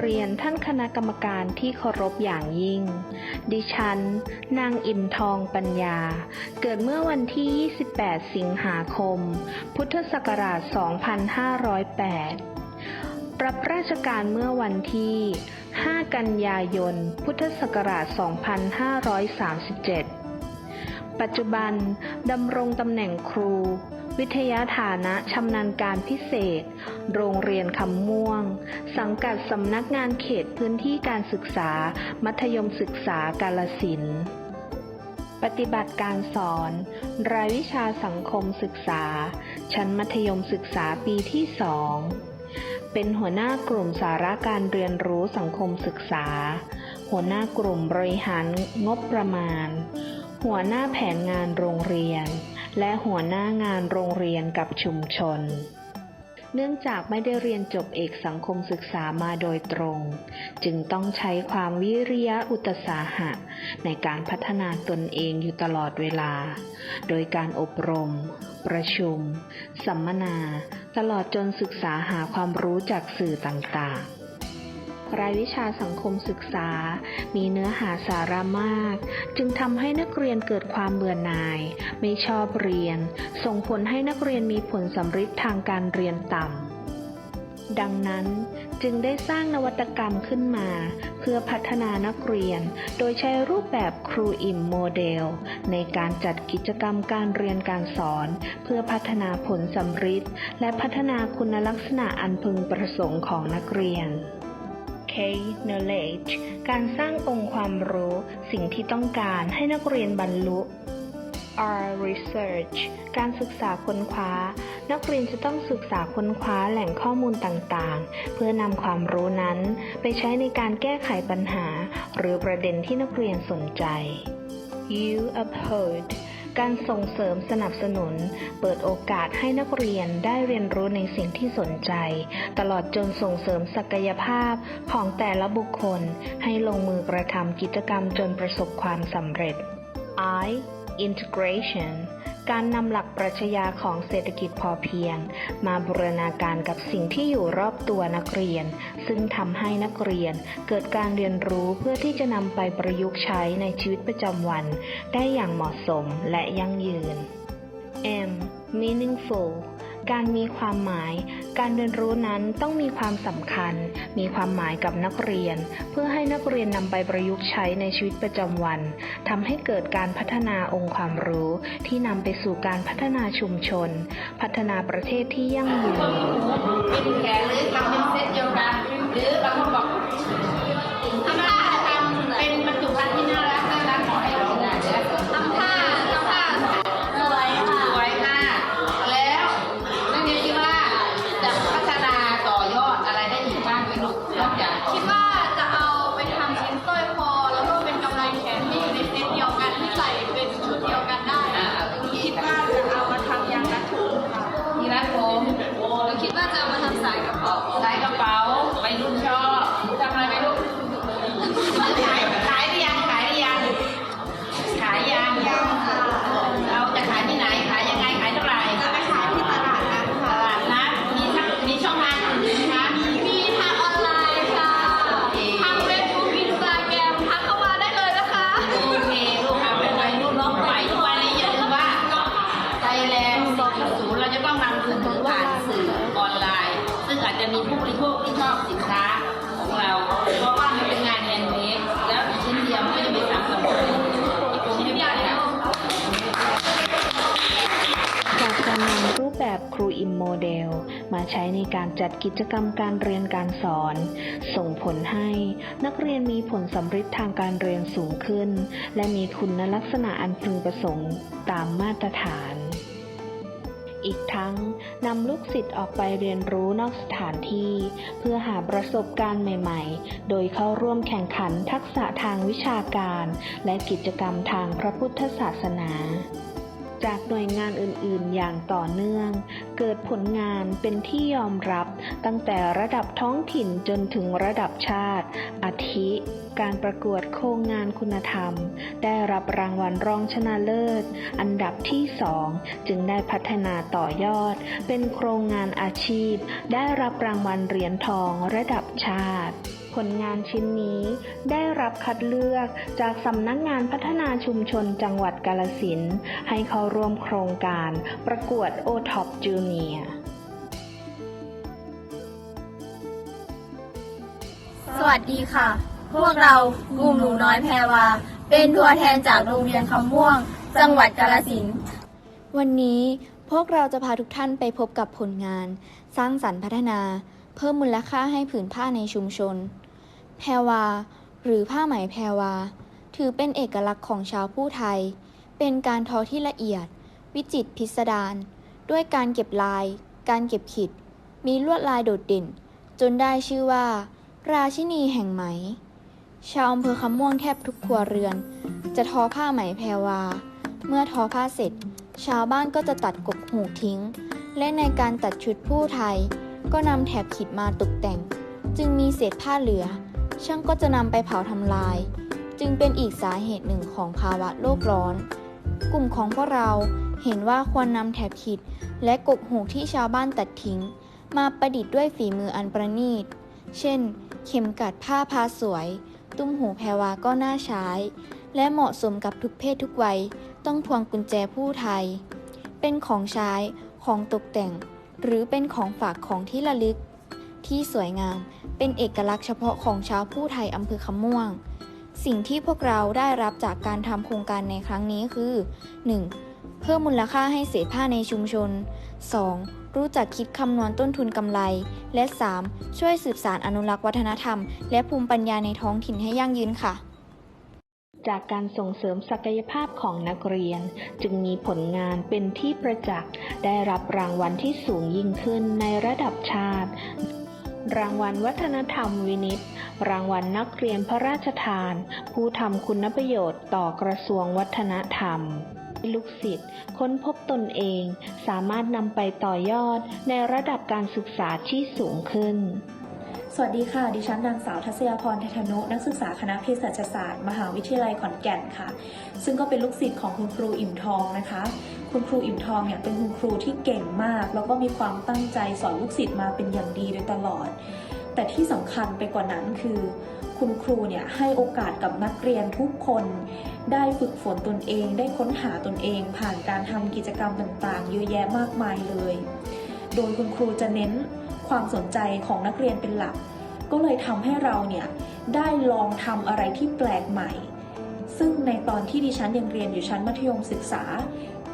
เรียนท่านคณะกรรมการที่เคารพอย่างยิ่ง ดิฉัน นางอิ่มทองปัญญา เกิดเมื่อวันที่ 28 สิงหาคม พุทธศักราช 2508 รับราชการเมื่อวันที่ 5 กันยายน พุทธศักราช 2537 ปัจจุบันดำรงตำแหน่งครู วิทยาฐานะชำนาญการพิเศษ โรงเรียนคำม่วง สังกัดสำนักงานเขตพื้นที่การศึกษา มัธยมศึกษากาลสินปฏิบัติการสอน รายวิชาสังคมศึกษา ชั้นมัธยมศึกษาปีที่สองเป็นหัวหน้ากลุ่มสาระการเรียนรู้สังคมศึกษา หัวหน้ากลุ่มบริหารงบประมาณ หัวหน้าแผนงานโรงเรียน และหัวหน้างานโรงเรียนกับชุมชน เนื่องจากไม่ได้เรียนจบเอกสังคมศึกษามาโดยตรง จึงต้องใช้ความวิริยะอุตสาหะ ในการพัฒนาตนเองอยู่ตลอดเวลา โดยการอบรม ประชุม สัมมนา ตลอดจนศึกษาหาความรู้จากสื่อต่างๆ รายวิชาสังคมศึกษา มีเนื้อหาสาระมาก จึงทำให้นักเรียนเกิดความเบื่อหน่าย ไม่ชอบเรียน ส่งผลให้นักเรียนมีผลสำฤทธิ์ทางการเรียนต่ำดังนั้นจึงได้สร้างนวัตกรรมขึ้นมา เพื่อพัฒนานักเรียน โดยใช้รูปแบบครูอิ่มโมเดล ในการจัดกิจกรรมการเรียนการสอน เพื่อพัฒนาผลสำฤทธิ์และพัฒนาคุณลักษณะอันพึงประสงค์ของนักเรียน K knowledge การสร้างองค์ความรู้ สิ่งที่ต้องการให้นักเรียนบรรลุ R research การศึกษาค้นคว้า นักเรียนจะต้องศึกษาค้นคว้าแหล่งข้อมูลต่างๆ เพื่อนำความรู้นั้นไปใช้ในการแก้ไขปัญหา หรือประเด็นที่นักเรียนสนใจ U uphold การส่งเสริมสนับสนุน เปิดโอกาสให้นักเรียนได้เรียนรู้ในสิ่งที่สนใจ ตลอดจนส่งเสริมศักยภาพของแต่ละบุคคล ให้ลงมือกระทำกิจกรรมจนประสบความสำเร็จ I integration การนำหลักปรัชญาของเศรษฐกิจพอเพียง มาบูรณาการกับสิ่งที่อยู่รอบตัวนักเรียน ซึ่งทำให้นักเรียนเกิดการเรียนรู้เพื่อที่จะนำไปประยุกต์ใช้ในชีวิตประจำวัน ได้อย่างเหมาะสมและยั่งยืน M meaningful การมีความหมาย การเรียนรู้นั้นต้องมีความสำคัญ มีความหมายกับนักเรียน เพื่อให้นักเรียนนำไปประยุกต์ใช้ในชีวิตประจำวันทำให้เกิดการพัฒนาองค์ความรู้ที่นำไปสู่การพัฒนาชุมชน พัฒนาประเทศที่ยั่งยืนเป็นแขนหรือทำเป็นเซตเดียวกันหรือบาบอก แบบครูอิมโมเดล มาใช้ในการจัดกิจกรรมการเรียนการสอน ส่งผลให้นักเรียนมีผลสำฤทธิ์ทางการเรียนสูงขึ้น และมีคุณลักษณะอันพึงประสงค์ตามมาตรฐานอีกทั้งนำลูกศิษย์ออกไปเรียนรู้นอกสถานที่ เพื่อหาประสบการณ์ใหม่ ๆ โดยเข้าร่วมแข่งขันทักษะทางวิชาการ และกิจกรรมทางพระพุทธศาสนา จากหน่วยงานอื่นๆ อย่างต่อเนื่อง เกิดผลงานเป็นที่ยอมรับตั้งแต่ระดับท้องถิ่นจนถึงระดับชาติ อาทิ การประกวดโครงงานคุณธรรม ได้รับรางวัลรองชนะเลิศ อันดับที่สองจึงได้พัฒนาต่อยอด เป็นโครงงานอาชีพ ได้รับรางวัลเหรียญทองระดับชาติ ผผลงานชิ้นนี้ ได้รับคัดเลือกจากสำนักงานพัฒนาชุมชนจังหวัดกาลสินธุ์ให้เข้าร่วมโครงการประกวด o t o p Junior สวัสดีค่ะ พวกเรากลุ่มหนูน้อยแพรวา เป็นตัวแทนจากโรงเรียนคำม่วง จังหวัดกาฬสินธุ์วันนี้พวกเราจะพาทุกท่านไปพบกับผลงาน สร้างสรรค์พัฒนา เพิ่มมูลค่าให้ผืนผ้าในชุมชน แพรวา หรือผ้าไหมแพรวา ถือเป็นเอกลักษณ์ของชาวผู้ไทย เป็นการทอที่ละเอียด วิจิตรพิสดารด้วยการเก็บลาย การเก็บขีดมีลวดลายโดดเด่น จนได้ชื่อว่า ราชินีแห่งไหม ชาวอำเภอคำม่วงแทบทุกครัวเรือน จะทอผ้าไหมแพรวา เมื่อทอผ้าเสร็จ ชาวบ้านก็จะตัดกกหูทิ้ง และในการตัดชุดผู้ไทย ก็นำแถบขีดมาตกแต่ง จึงมีเศษผ้าเหลือ ช่างก็จะนำไปเผาทำลาย จึงเป็นอีกสาเหตุหนึ่งของภาวะโลกร้อน กลุ่มของพวกเราเห็นว่าควรนำแถบขีดและกกหูกที่ชาวบ้านตัดทิ้ง มาประดิษฐ์ด้วยฝีมืออันประณีต เช่น เข็มกัดผ้าพาสวย ตุ้มหูแพรวาก็น่าใช้ และเหมาะสมกับทุกเพศทุกวัย ต้องพวงกุญแจผู้ไทย เป็นของใช้ ของตกแต่ง หรือเป็นของฝากของที่ระลึก ที่สวยงาม เป็นเอกลักษณ์เฉพาะของชาวผู้ไทยอำเภอคำม่วง สิ่งที่พวกเราได้รับจากการทำโครงการในครั้งนี้คือ 1. เพิ่มมูลค่าให้เศษผ้าในชุมชน 2. รู้จักคิดคำนวณต้นทุนกำไร และ 3. ช่วยสืบสารอนุรักษ์วัฒนธรรม และภูมิปัญญาในท้องถิ่นให้ยั่งยืนค่ะจากการส่งเสริมศักยภาพของนักเรียน จึงมีผลงานเป็นที่ประจักษ์ ได้รับรางวัลที่สูงยิ่งขึ้นในระดับชาติ รางวัลวัฒนธรรมวินิต รางวัลนักเรียนพระราชทาน ผู้ทำคุณประโยชน์ต่อกระทรวงวัฒนธรรมลูกศิษย์ค้นพบตนเอง สามารถนำไปต่อยอดในระดับการศึกษาที่สูงขึ้น สวัสดีค่ะ ดิฉันนางสาวทัศยาพรเทธนุ นักศึกษาคณะเภสัชศาสตร์ มหาวิทยาลัยขอนแก่นค่ะ ซึ่งก็เป็นลูกศิษย์ของคุณครูอิ่มทองนะคะ คุณครูอิ่มทองเนี่ยเป็นคุณครูที่เก่งมาก แล้วก็มีความตั้งใจสอนลูกศิษย์มาเป็นอย่างดีโดยตลอด แต่ที่สำคัญไปกว่านั้นคือ คุณครูเนี่ยให้โอกาสกับนักเรียนทุกคน ได้ฝึกฝนตนเอง ได้ค้นหาตนเอง ผ่านการทำกิจกรรมต่างๆ เยอะแยะมากมายเลย โดยคุณครูจะเน้น ความสนใจของนักเรียนเป็นหลัก ก็เลยทำให้เราเนี่ยได้ลองทำอะไรที่แปลกใหม่ ซึ่งในตอนที่ดิฉันยังเรียนอยู่ชั้นมัธยมศึกษา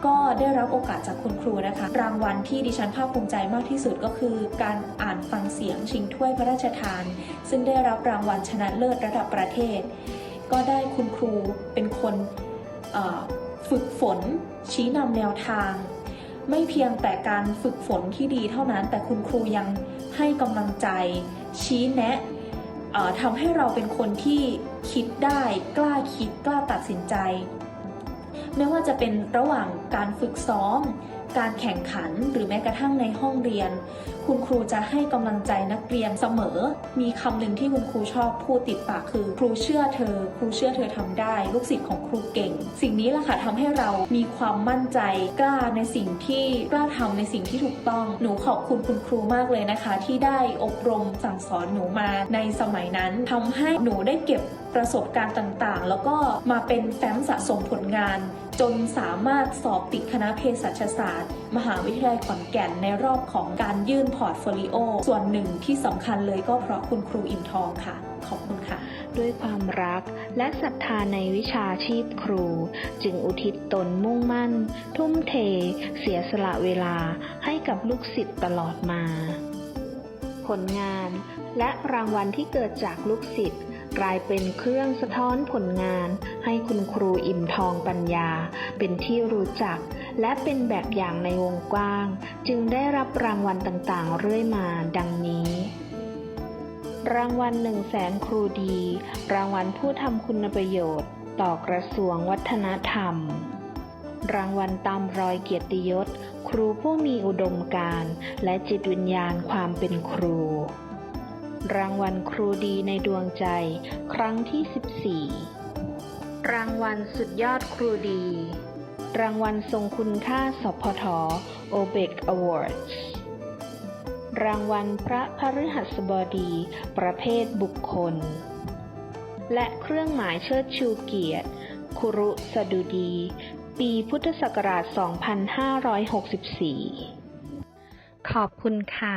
ก็ได้รับโอกาสจากคุณครูนะคะ รางวัลที่ดิฉันภาคภูมิใจมากที่สุดก็คือ การอ่านฟังเสียงชิงถ้วยพระราชทาน ซึ่งได้รับรางวัลชนะเลิศระดับประเทศ ก็ได้คุณครูเป็นคนฝึกฝนชี้นำแนวทาง ไม่เพียงแต่การฝึกฝนที่ดีเท่านั้น แต่คุณครูยังให้กำลังใจ ชี้แนะทำให้เราเป็นคนที่คิดได้กล้าคิดกล้าตัดสินใจ ไม่ว่าจะเป็นระหว่างการฝึกซ้อม การแข่งขันหรือแม้กระทั่งในห้องเรียน คุณครูจะให้กำลังใจนักเรียนเสมอ มีคำหนึ่งที่คุณครูชอบพูดติดปากคือครูเชื่อเธอ ครูเชื่อเธอทำได้ ลูกศิษย์ของครูเก่ง สิ่งนี้แหละค่ะทำให้เรามีความมั่นใจกล้าในสิ่งที่กล้าทำในสิ่งที่ถูกต้อง หนูขอบคุณคุณครูมากเลยนะคะ ที่ได้อบรมสั่งสอนหนูมาในสมัยนั้นทำให้หนูได้เก็บประสบการณ์ต่างๆ แล้วก็มาเป็นแฟ้มสะสมผลงาน จนสามารถสอบติดคณะเภสัชศาสตร์ มหาวิทยาลัยขอนแก่นในรอบของการยื่นพอร์ตโฟลิโอ ส่วนหนึ่งที่สำคัญเลยก็เพราะคุณครูอิ่มทองค่ะ ขอบคุณค่ะ ด้วยความรักและศรัทธาในวิชาชีพครู จึงอุทิศตนมุ่งมั่น ทุ่มเท เสียสละเวลาให้กับลูกศิษย์ตลอดมา ผลงานและรางวัลที่เกิดจากลูกศิษย์ กลายเป็นเครื่องสะท้อนผลงาน ให้คุณครูอิ่มทองปัญญา เป็นที่รู้จัก และเป็นแบบอย่างในวงกว้าง จึงได้รับรางวัลต่างๆ เรื่อยมาดังนี้รางวัลหนึ่งแสนครูดี รางวัลผู้ทำคุณประโยชน์ ต่อกระทรวงวัฒนธรรม รางวัลตามรอยเกียรติยศ ครูผู้มีอุดมการณ์และจิตวิญญาณความเป็นครู รางวัลครูดีในดวงใจ ครั้งที่ 14 รางวัลสุดยอดครูดี รางวัลทรงคุณค่าสพท OBEC Awards รางวัลพระพฤหัสบดี ประเภทบุคคล และเครื่องหมายเชิดชูเกียรติ คุรุสดุดี ปีพุทธศักราช 2564 ขอบคุณค่ะ